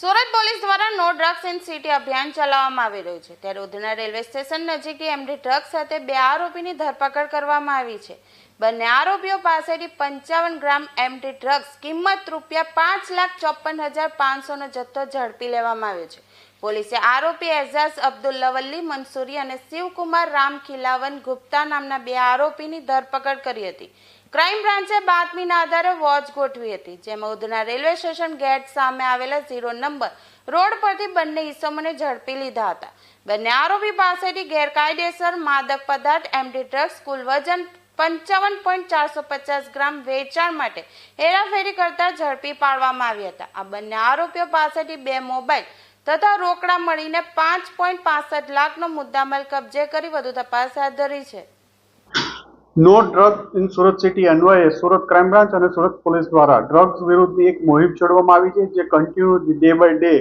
Surat police દ્વારા નો drugs in city અભિયાન ચલાવવામાં આવી રહ્યું છે. ત્યારે ઉધના રેલવે સ્ટેશન નજીકથી એમડી ડ્રગ્સ સાથે બે આરોપીની ધરપકડ કરવામાં આવી છે. બંને આરોપીઓ પાસેથી પંચાવન ગ્રામ એમડી ડ્રગ્સ કિંમત રૂપિયા પાંચ લાખ ચોપન હજાર પાંચસોનો જથ્થો ઝડપી લેવામાં આવ્યો છે. પોલીસે આરોપી એઝાઝ અબ્દુલ લવલ્લી મંસૂરી અને શિવકુમાર રામ ખિલાવન ગુપ્તા નામના બે આરોપીની ધરપકડ કરી હતી. ક્રાઇમ બ્રાન્ચે બાતમીના આધારે વોચ ગોઠવી હતી, જેમાં ઉધના રેલવે સ્ટેશન ગેટ સામે આવેલા ઝીરો નંબર રોડ પરથી બંને ઇસમોને ઝડપી લીધા હતા. બંને આરોપી પાસેથી ગેરકાયદેસર માદક પદાર્થ એમડી ડ્રગ્સ, કુલ વજન પંચાવન પોઈન્ટ ચારસો પચાસ ગ્રામ વેચાણ માટે હેરાફેરી કરતા ઝડપી પાડવામાં આવ્યા હતા. આ બંને આરોપીઓ પાસેથી બે મોબાઈલ તથા રોકડા મળીને પાંચ પોઈન્ટ પાસઠ લાખનો મુદ્દામાલ કબજે કરી વધુ તપાસ હાથ ધરી છે. No drug in Surat city અન્વયે સુરત ક્રાઇમ બ્રાન્ચ અને સુરત પોલીસ દ્વારા ડ્રગ્સ વિરુદ્ધની એક મોહિમ છોડવામાં આવી છે જે continue day by day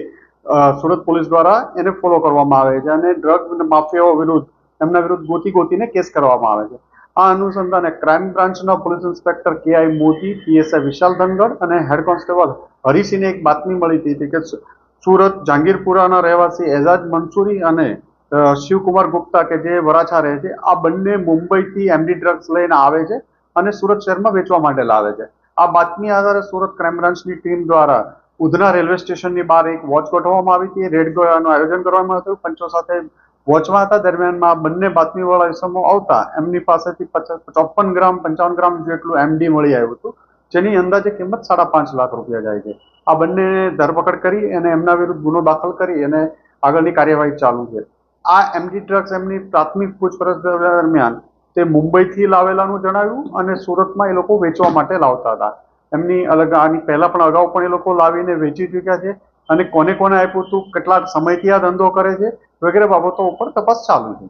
Surat police દ્વારા એને ફોલો કરવામાં આવે છે અને ડ્રગ માફિયાઓ વિરુદ્ધ, એમના વિરુદ્ધ ગોતી ગોતીને કેસ કરવામાં આવે છે. આ અનુસંધાને ક્રાઇમ બ્રાન્ચના police inspector K I Modi, PSI Vishal Dhangadh અને હેડ કોન્સ્ટેબલ હરિસિંહને એક બાતમી મળી હતી કે સુરત, જહાંગીરપુરાના રહેવાસી એઝાજ મંસૂરી અને શિવકુમાર ગુપ્તા કે જે વરાછા રહે છે, આ બંને મુંબઈથી એમડી ડ્રગ્સ લઈને આવે છે અને સુરત શહેરમાં વેચવા માટે લાવે છે. આ બાતમી આધારે સુરત ક્રાઇમ બ્રાન્ચની ટીમ દ્વારા ઉધના રેલવે સ્ટેશનની બહાર એક વોચ ગોઠવવામાં આવી હતી. રેડ ગોળાનું આયોજન કરવામાં આવ્યું પંચો સાથે વોચમાં હતા. દરમિયાનમાં બંને બાતમીવાળા ઇસમો આવતા એમની પાસેથી પચાસ ચોપન ગ્રામ, પંચાવન ગ્રામ જેટલું એમડી મળી આવ્યું હતું. જેની અંદાજે કિંમત સાડા પાંચ લાખ રૂપિયા જાય છે. આ બંને ધરપકડ કરી અને એમના વિરુદ્ધ ગુનો દાખલ કરી અને આગળની કાર્યવાહી ચાલુ છે. આ એમડી ડ્રગ્સ એમની પ્રાથમિક પૂછપરછ દરમિયાન તે મુંબઈથી લાવેલાનું જણાવ્યું અને સુરતમાં એ લોકો વેચવા માટે લાવતા હતા. એમની અલગ આની પહેલાં પણ અગાઉ પણ એ લોકો લાવીને વેચી ચૂક્યા છે અને કોને કોને આપ્યું હતું, કેટલા સમયથી આ ધંધો કરે છે વગેરે બાબતો ઉપર તપાસ ચાલુ છે.